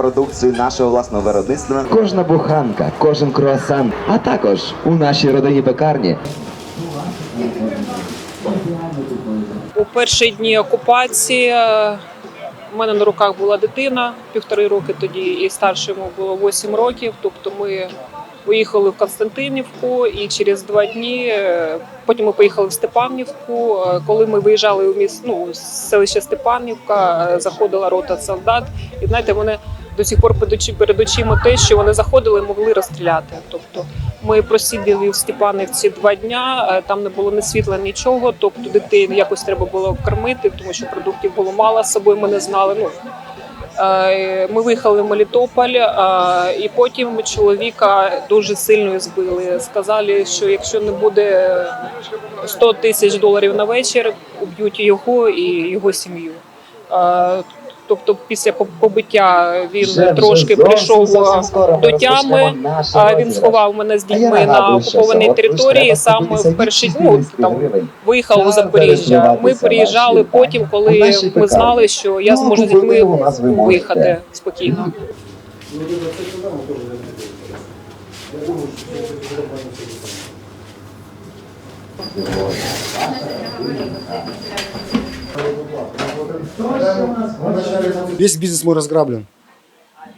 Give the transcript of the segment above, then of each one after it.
продукцію нашого власного виробництва. Кожна буханка, кожен круасан, а також у нашій родині пекарні У перші дні окупації е, у мене на руках була дитина півтори роки тоді, і старшому було 8 років. Тобто ми поїхали в Константинівку, і через два дні е, потім ми поїхали в Степанівку. Е, Коли ми виїжджали у міст, ну, з селища Степанівка, е, заходила рота солдат. І знаєте, вони до сих пор перед очима те, що вони заходили і могли розстріляти. Тобто ми просиділи в Степанівці два дня, е, там не було ні світла, нічого. Тобто дитину якось треба було кормити, тому що продуктів було мало з собою. Ми не знали. Ну Е, Ми виїхали в Мелітополь, е, і потім чоловіка дуже сильно збили. Сказали, що якщо не буде 100 тисяч доларів на вечір, уб'ють його і його сім'ю. Тобто, після побиття він Вже- вже трошки зовсім, прийшов зовсім скоро до тями. а Він сховав мене з дітьми на окупованій території. Саме в перші дні ну, 60 там виїхали у Запоріжжя. Ми приїжджали потім, коли ми знали, що я Ну, зможу з дітьми виїхати спокійно. Весь бизнес мой разграблен.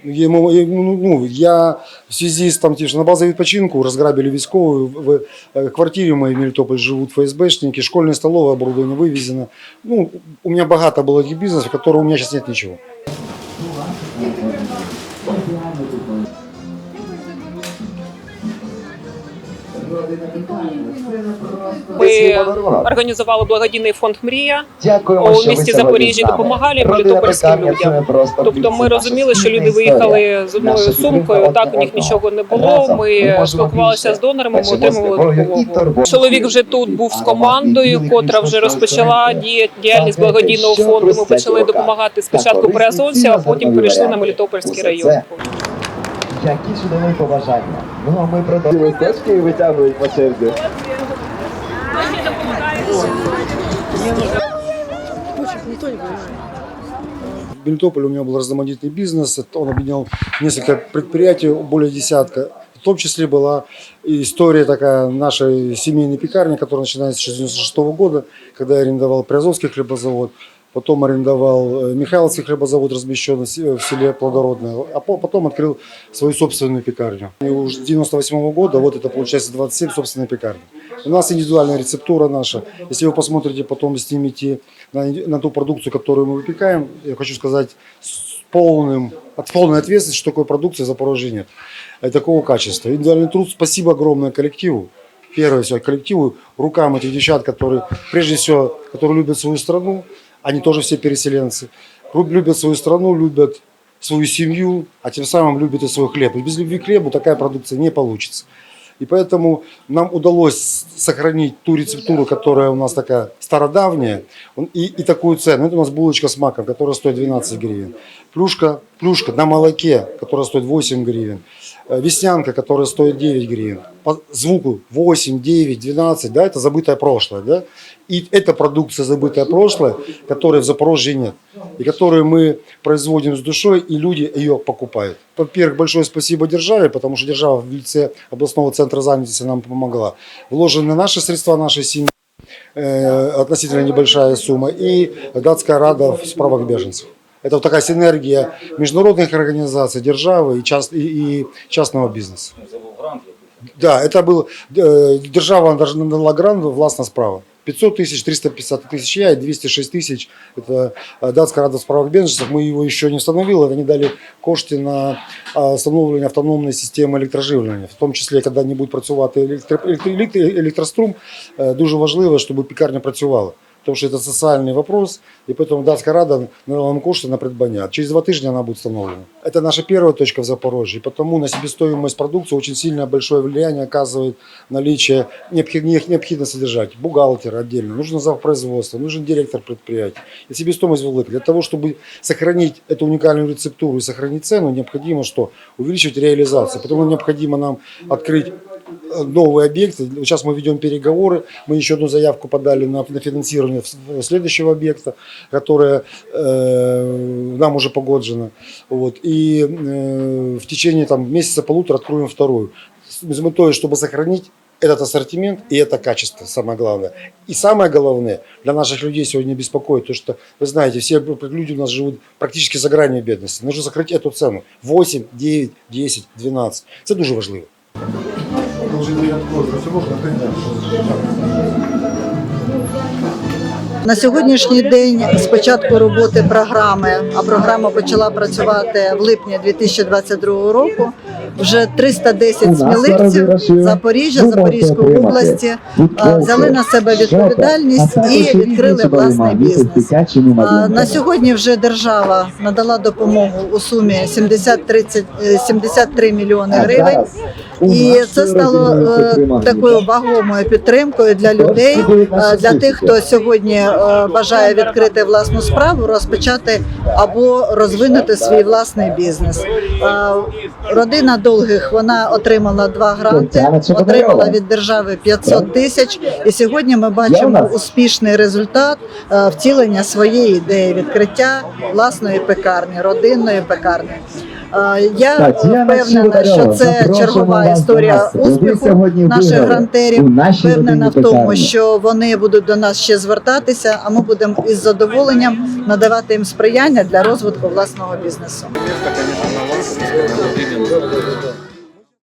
Я, ему- я, ну, ну, я в связи с там, тем, что на базовую відпочинку разграбили військовую, в, в э, квартире моей в Мелитополе живут ФСБшники, школьные столовые оборудование вывезено. Ну, у меня богато было этих бизнесов, которого у меня сейчас нет ничего. Ми організували благодійний фонд Мрія. Дякуємо, у місті Запоріжжя допомагали мелітопольським людям. Тобто ми розуміли, що люди виїхали з одною сумкою. Так у них нічого не було. Ми спілкувалися з донорами. Ми отримували допомогу. Чоловік вже тут був з командою, котра вже розпочала діяльність благодійного фонду. Ми почали допомагати спочатку корисні Приазовця, а потім перейшли на. Мелітопольський район. це. Які чудові побажання. Ну а ми продовжуємо листочки і витягують по черзі. В Мелитополе у меня был разноманитный бизнес, это он объединял несколько предприятий, более десятка. В том числе была и история такая нашей семейной пекарни, которая начинается с 1996 года, когда я арендовал Приазовский хлебозавод, потом арендовал э, Михайловский хлебозавод, размещенный в се- в селе Плодородное, а по- потом открыл свою собственную пекарню. И уже с 98 года, вот это получается 27 собственной пекарни. У нас индивидуальная рецептура наша. Если вы посмотрите, потом снимете на, на ту продукцию, которую мы выпекаем, я хочу сказать с полным, от полной ответственности, что такой продукции в Запорожье нет. И такого качества. Индивидуальный труд, спасибо огромное коллективу. Первое все, коллективу, рукам этих девчат, которые, прежде всего, которые любят свою страну, они тоже все переселенцы, любят свою страну, любят свою семью, а тем самым любят и свой хлеб. И без любви к хлебу такая продукция не получится. И поэтому нам удалось сохранить ту рецептуру, которая у нас такая стародавняя, и, и такую цену. Это у нас булочка с маком, которая стоит 12 гривен. Плюшка, плюшка на молоке, которая стоит 8 гривен. Э, Веснянка, которая стоит 9 гривен. По звуку 8, 9, 12, да, это забытое прошлое, да. И это продукция забытое прошлое, которой в Запорожье нет. И которую мы производим с душой, и люди ее покупают. Во-первых, большое спасибо державе, потому что держава в лице областного центра занятости нам помогла. Вложены наши средства, нашей семьи, э, относительно небольшая сумма, и датская рада в справах беженцев. Это вот такая синергия международных организаций, державы и, част- и- и частного бизнеса. Да, это был, э, держава надала грант, властна справа. 500 тысяч, 350 тысяч я и 206 тысяч, это э, датская рада в справах беженцев, мы его еще не установили, они дали кошти на а, встановлення автономної системи електроживлення, в тому числі, коли не буде працювати електро, електро, електро- електрострум, е, дуже важливо, щоб пекарня працювала. Тому що це соціальний вопрос, і тому Датська рада надала нам кошти на придбання. Через два тижні вона буде встановлена. Это наша первая точка в Запорожье, и потому на себестоимость продукции очень сильное большое влияние оказывает наличие необхid- необходимо содержать бухгалтера отдельно, нужно завпроизводство, нужен директор предприятия. И себестоимость велика. Для того, чтобы сохранить эту уникальную рецептуру и сохранить цену, необходимо что? Увеличивать реализацию. Потому необходимо нам открыть э, новые объекты. Сейчас мы ведем переговоры. Мы еще одну заявку подали на, на финансирование следующего объекта, которое э, нам уже погоджено. Вот. И э, в течение там, месяца-полутора откроем вторую. С с чтобы сохранить этот ассортимент и это качество, самое главное. И самое главное, для наших людей сегодня беспокоит то, что, вы знаете, все люди у нас живут практически за гранью бедности. Нужно сократить эту цену. 8, 9, 10, 12. Це дуже важливо. На сьогоднішній день з початку роботи програми, а програма почала працювати в липні 2022 року. Вже 310 У нас зараз сміливців Запоріжжя, Запорізької області взяли на себе відповідальність і відкрили власний бізнес. На сьогодні вже держава надала допомогу у сумі 70 30, е, 73 мільйони гривень. І це стало е, такою вагомою підтримкою для людей, е, для тих, хто сьогодні е, бажає відкрити власну справу, розпочати або розвинути свій власний бізнес. Родина довгих вона отримала два гранти, отримала від держави 500 тисяч. І сьогодні ми бачимо успішний результат втілення своєї ідеї відкриття власної пекарні, родинної пекарні. Я впевнена, що це чергова історія успіху наших грантерів. Впевнена в тому, що вони будуть до нас ще звертатися, а ми будемо із задоволенням надавати їм сприяння для розвитку власного бізнесу.